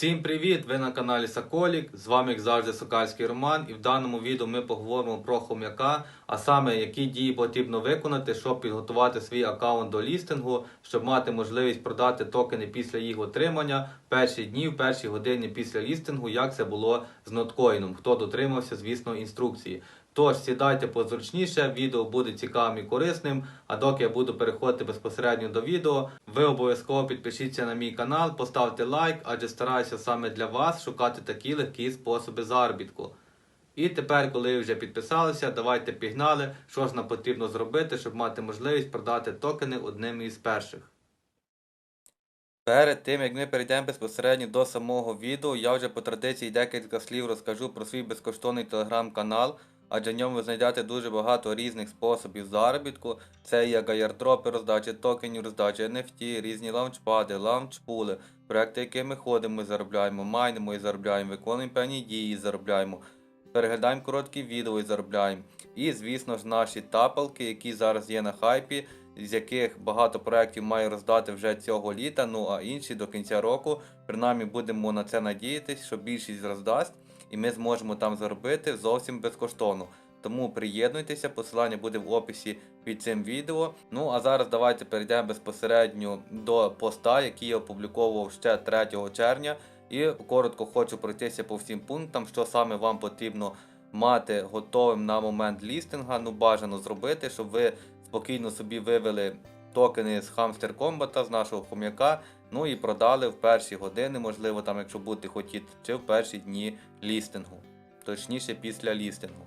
Всім привіт! Ви на каналі Соколік. З вами, як завжди, Сокальський Роман. І в даному відео ми поговоримо про хом'яка, а саме які дії потрібно виконати, щоб підготувати свій аккаунт до лістингу, щоб мати можливість продати токени після їх отримання в перші дні, в перші години після лістингу, як це було з ноткоїном. Хто дотримався, звісно, інструкції. Тож сідайте позручніше, відео буде цікавим і корисним. А доки я буду переходити безпосередньо до відео, ви обов'язково підпишіться на мій канал, поставте лайк, адже стараюся саме для вас шукати такі легкі способи заробітку. І тепер, коли ви вже підписалися, давайте пігнали, що ж нам потрібно зробити, щоб мати можливість продати токени одним із перших. Перед тим як ми перейдемо безпосередньо до самого відео, я вже по традиції декілька слів розкажу про свій безкоштовний телеграм-канал, адже в ньому ви знайдете дуже багато різних способів заробітку. Це є гайардропи, роздачі токенів, роздачі NFT, різні лаунчпади, лаунчпули, проекти, які ми ходимо і заробляємо, майнимо і заробляємо, виконуємо певні дії і заробляємо. Переглядаємо короткі відео і заробляємо. І, звісно ж, наші тапалки, які зараз є на хайпі, з яких багато проєктів має роздати вже цього літа, ну а інші до кінця року. Принаймні будемо на це надіятись, що більшість роздасть, і ми зможемо там заробити зовсім безкоштовно. Тому приєднуйтеся, посилання буде в описі під цим відео. Ну а зараз давайте перейдемо безпосередньо до поста, який я опубліковував ще 3 червня. І коротко хочу пройтися по всім пунктам, що саме вам потрібно мати готовим на момент лістинга. Ну бажано зробити, щоб ви спокійно собі вивели токени з Hamster Combat, з нашого хом'яка. Ну і продали в перші години, можливо, там, якщо будете хотіти, чи в перші дні лістингу, точніше після лістингу.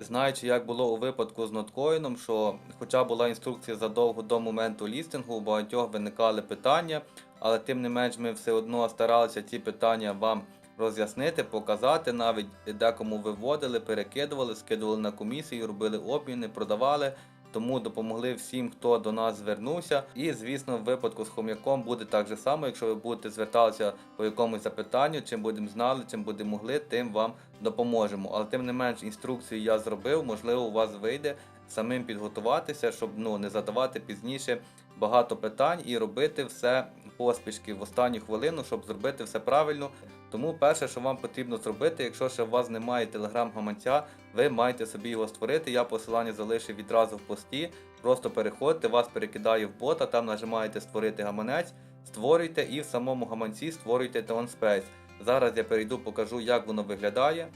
Знаючи, як було у випадку з ноткоїном, що хоча була інструкція задовго до моменту лістингу, у багатьох виникали питання, але тим не менш ми все одно старалися ці питання вам роз'яснити, показати, навіть декому виводили, перекидували, скидували на комісію, робили обміни, продавали. Тому допомогли всім, хто до нас звернувся. І, звісно, в випадку з хом'яком буде так же само, якщо ви будете звертатися по якомусь запитанню, чим будемо знали, чим будемо могли, тим вам допоможемо. Але тим не менш, інструкцію я зробив, можливо, у вас вийде самим підготуватися, щоб ну не задавати пізніше багато питань і робити все поспішки в останню хвилину, щоб зробити все правильно. Тому перше, що вам потрібно зробити, якщо ще у вас немає телеграм-гаманця, ви маєте собі його створити. Я посилання залишив відразу в пості. Просто переходьте, вас перекидаю в бота, там нажимаєте створити гаманець, створюйте і в самому гаманці створюйте ToneSpace. Зараз я перейду, покажу, як воно виглядає.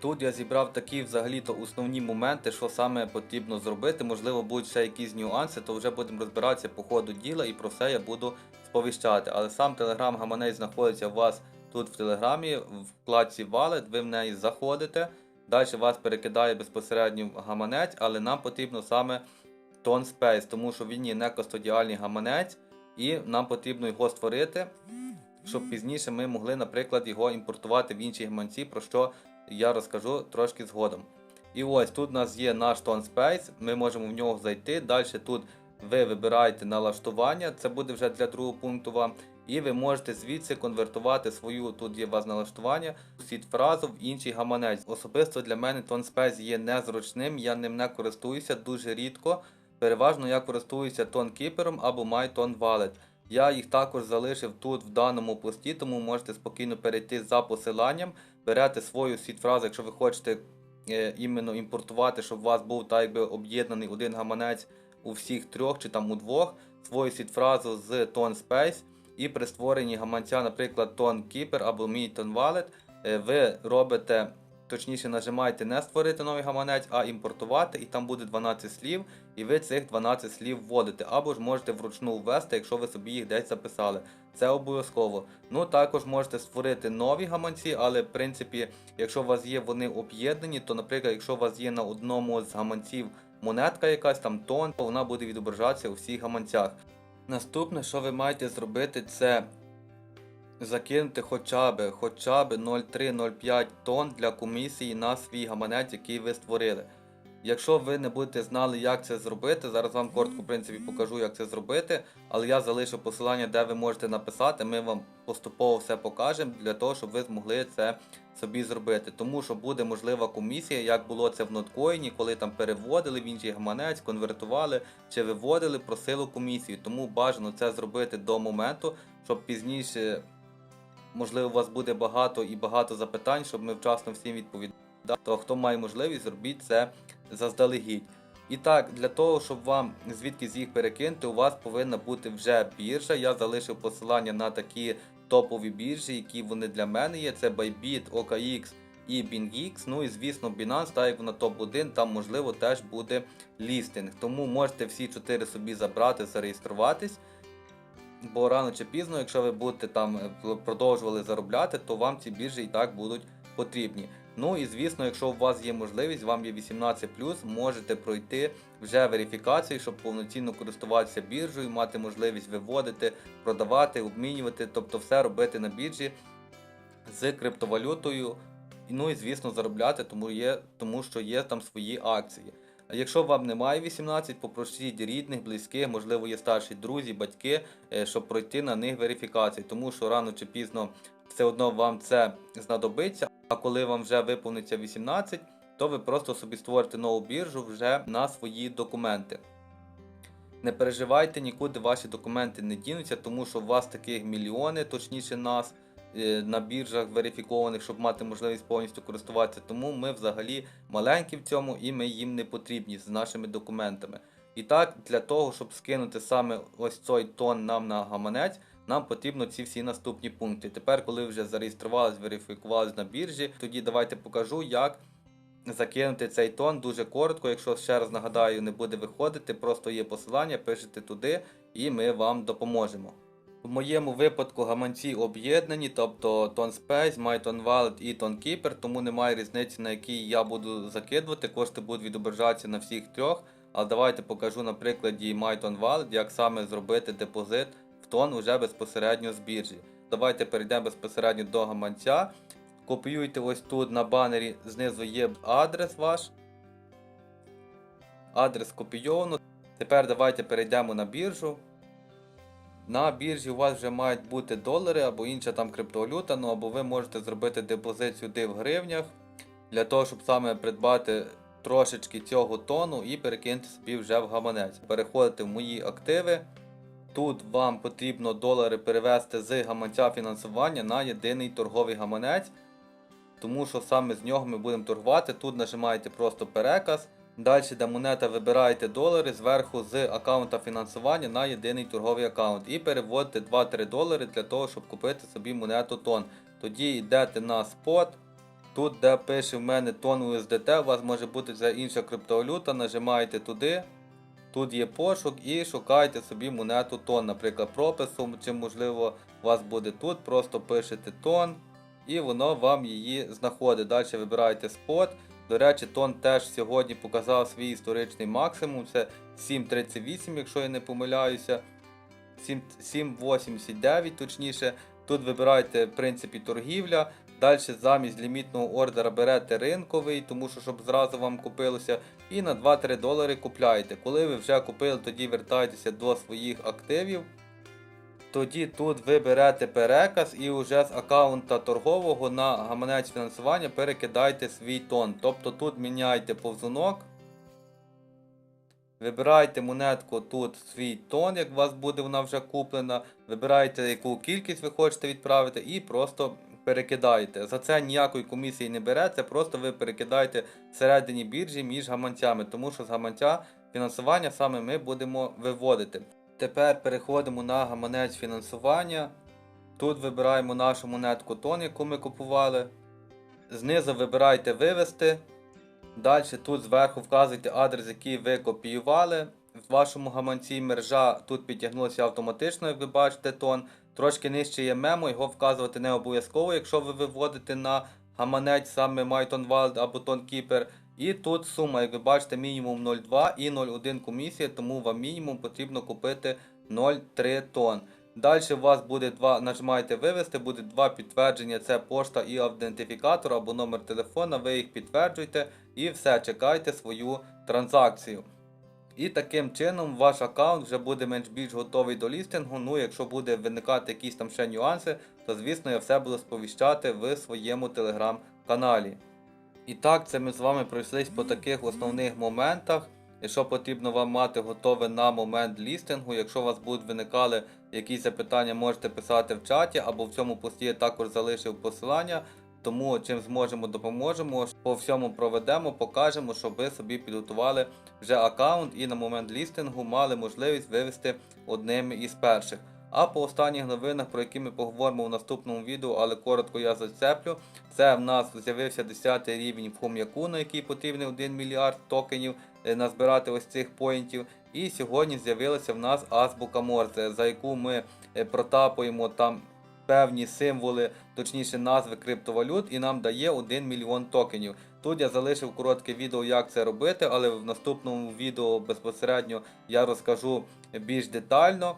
Тут я зібрав такі взагалі-то основні моменти, що саме потрібно зробити. Можливо, будуть ще якісь нюанси, то вже будемо розбиратися по ходу діла і про все я буду сповіщати. Але сам телеграм-гаманець знаходиться у вас тут в телеграмі, в вкладці Wallet, ви в неї заходите. Далі вас перекидає безпосередньо в гаманець, але нам потрібно саме ToneSpace, тому що він є не кастодіальний гаманець, і нам потрібно його створити, щоб пізніше ми могли, наприклад, його імпортувати в інші гаманці, про що я розкажу трошки згодом. І ось тут у нас є наш ToneSpace, ми можемо в нього зайти. Далі тут ви вибираєте налаштування, це буде вже для другого пункту вам. І ви можете звідси конвертувати свою, тут є вас налаштування, сіт фразу в інший гаманець. Особисто для мене ToneSpace є незручним, я ним не користуюся дуже рідко. Переважно я користуюся ToneKeeper або MyToneWallet. Я їх також залишив тут в даному пості, тому можете спокійно перейти за посиланням, берете свою сіт-фразу, якщо ви хочете е, іменно імпортувати, щоб у вас був так якби об'єднаний один гаманець у всіх трьох чи там у двох, свою сіт-фразу з ToneSpace. І при створенні гаманця, наприклад, ToneKeeper або мій ToneWallet, е, ви робите, точніше нажимаєте не створити новий гаманець, а імпортувати, і там буде 12 слів, і ви цих 12 слів вводите. Або ж можете вручну ввести, якщо ви собі їх десь записали. Це обов'язково. Ну також можете створити нові гаманці, але в принципі, якщо у вас є вони об'єднані, то, наприклад, якщо у вас є на одному з гаманців монетка якась там тон, то вона буде відображатися у всіх гаманцях. Наступне, що ви маєте зробити, це закинути хоча б хоча б 0,3-0,5 тонн для комісії на свій гаманець, який ви створили. Якщо ви не будете знали, як це зробити, зараз вам коротко в принципі покажу, як це зробити, але я залишу посилання, де ви можете написати, ми вам поступово все покажемо для того, щоб ви змогли це собі зробити. Тому що буде можлива комісія, як було це в ноткоїні, коли там переводили в інший гаманець, конвертували чи виводили, просило комісію. Тому бажано це зробити до моменту, щоб пізніше можливо, у вас буде багато і багато запитань, щоб ми вчасно всім відповідали. То хто має можливість, зробіть це заздалегідь. І так, для того, щоб вам звідки з їх перекинути, у вас повинна бути вже біржа. Я залишив посилання на такі топові біржі, які вони для мене є. Це Bybit, OKX і BingX. Ну і звісно, Binance, так як вона топ-1, там можливо теж буде лістинг. Тому можете всі чотири собі забрати, зареєструватись. Бо рано чи пізно, якщо ви будете там е, продовжували заробляти, то вам ці біржі і так будуть потрібні. Ну і звісно, якщо у вас є можливість, вам є 18, можете пройти вже верифікацію, щоб повноцінно користуватися біржею, мати можливість виводити, продавати, обмінювати, тобто все робити на біржі з криптовалютою. Ну і звісно заробляти, тому, є, тому що є там свої акції. Якщо вам немає 18, попросіть рідних, близьких, можливо, є старші друзі, батьки, е, щоб пройти на них верифікацію, тому що рано чи пізно все одно вам це знадобиться. А коли вам вже виповниться 18, то ви просто собі створите нову біржу вже на свої документи. Не переживайте, нікуди ваші документи не дінуться, тому що у вас таких мільйони, точніше нас, е, на біржах верифікованих, щоб мати можливість повністю користуватися. Тому ми взагалі маленькі в цьому і ми їм не потрібні з нашими документами. І так, для того, щоб скинути саме ось цей тон нам на гаманець, нам потрібно ці всі наступні пункти. Тепер, коли вже зареєструвались, верифікувались на біржі, тоді давайте покажу, як закинути цей тон дуже коротко. Якщо ще раз нагадаю, не буде виходити, просто є посилання, пишете туди і ми вам допоможемо. В моєму випадку гаманці об'єднані, тобто TonSpace, MyTonWallet і TonKeeper, тому немає різниці, на який я буду закидувати. Кошти будуть відображатися на всіх трьох. Але давайте покажу на прикладі MyTonWallet, як саме зробити депозит тон вже безпосередньо з біржі. Давайте перейдемо безпосередньо до гаманця. Копіюйте ось тут на банері, знизу є адрес ваш. Адрес копійовано. Тепер давайте перейдемо на біржу. На біржі у вас вже мають бути долари або інша там криптовалюта, ну або ви можете зробити депозит сюди в гривнях для того, щоб саме придбати трошечки цього тону і перекинути собі вже в гаманець. Переходите в мої активи. Тут вам потрібно долари перевести з гаманця фінансування на єдиний торговий гаманець, тому що саме з нього ми будемо торгувати. Тут нажимаєте просто переказ. Далі, де монета, вибираєте долари зверху з аккаунта фінансування на єдиний торговий аккаунт і переводите 2-3 долари для того, щоб купити собі монету тон. Тоді йдете на спот. Тут, де пише в мене тон USDT, у вас може бути це інша криптовалюта, нажимаєте туди. Тут є пошук і шукайте собі монету тон, наприклад, прописом, чи можливо у вас буде тут, просто пишете тон і воно вам її знаходить. Далі вибираєте спот. До речі, тон теж сьогодні показав свій історичний максимум. Це 7.38, якщо я не помиляюся. 7.89 точніше. Тут вибираєте в принципі торгівля. Далі замість лімітного ордера берете ринковий, тому що щоб зразу вам купилося. І на 2-3 долари купляєте. Коли ви вже купили, тоді вертаєтеся до своїх активів. Тоді тут ви берете переказ і вже з аккаунта торгового на гаманець фінансування перекидаєте свій тон. Тобто тут міняєте повзунок. Вибираєте монетку тут свій тон, як у вас буде вона вже куплена. Вибираєте, яку кількість ви хочете відправити, і просто перекидаєте. За це ніякої комісії не береться, просто ви перекидаєте всередині біржі між гаманцями, тому що з гаманця фінансування саме ми будемо виводити. Тепер переходимо на гаманець фінансування. Тут вибираємо нашу монетку тон, яку ми купували. Знизу вибирайте вивести. Далі тут зверху вказуйте адрес, який ви копіювали. В вашому гаманці мержа тут підтягнулося автоматично, як ви бачите, тон. Трошки нижче є мемо, його вказувати не обов'язково, якщо ви виводите на гаманець саме MyTonWallet або TonKeeper. І тут сума, як ви бачите, мінімум 0,2 і 0,1 комісія, тому вам мінімум потрібно купити 0,3 тонн. Далі у вас буде два, нажимаєте вивести, буде два підтвердження, це пошта і ідентифікатор або номер телефона, ви їх підтверджуєте і все, чекайте свою транзакцію. І таким чином ваш аккаунт вже буде менш більш готовий до лістингу. Ну, якщо буде виникати якісь там ще нюанси, то звісно я все буду сповіщати в своєму телеграм-каналі. І так, це ми з вами пройшлись по таких основних моментах. І що потрібно вам мати готове на момент лістингу. Якщо у вас будуть виникали якісь запитання можете писати в чаті, або в цьому пості я також залишив посилання. Тому чим зможемо, допоможемо. По всьому проведемо, покажемо, щоб ви собі підготували вже аккаунт і на момент лістингу мали можливість вивести одним із перших. А по останніх новинах, про які ми поговоримо в наступному відео, але коротко я зацеплю. Це в нас з'явився 10 рівень в хом'яку, на який потрібно 1 мільярд токенів е, назбирати ось цих поінтів. І сьогодні з'явилася в нас азбука Морзе, за яку ми е, протапуємо там певні символи, точніше назви криптовалют, і нам дає 1 мільйон токенів. Тут я залишив коротке відео, як це робити, але в наступному відео безпосередньо я розкажу більш детально.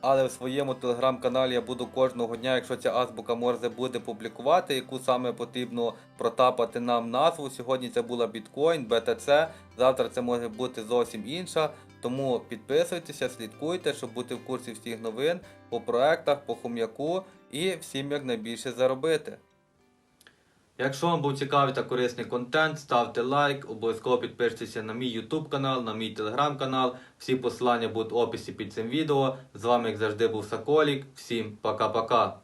Але в своєму телеграм-каналі я буду кожного дня, якщо ця азбука Морзе буде публікувати, яку саме потрібно протапати нам назву. Сьогодні це була біткоін, BTC, завтра це може бути зовсім інша. Тому підписуйтеся, слідкуйте, щоб бути в курсі всіх новин по проектах, по хом'яку і всім якнайбільше заробити. Якщо вам був цікавий та корисний контент, ставте лайк, обов'язково підпишіться на мій YouTube канал, на мій Telegram канал. Всі посилання будуть в описі під цим відео. З вами, як завжди, був Саколік. Всім пока-пока.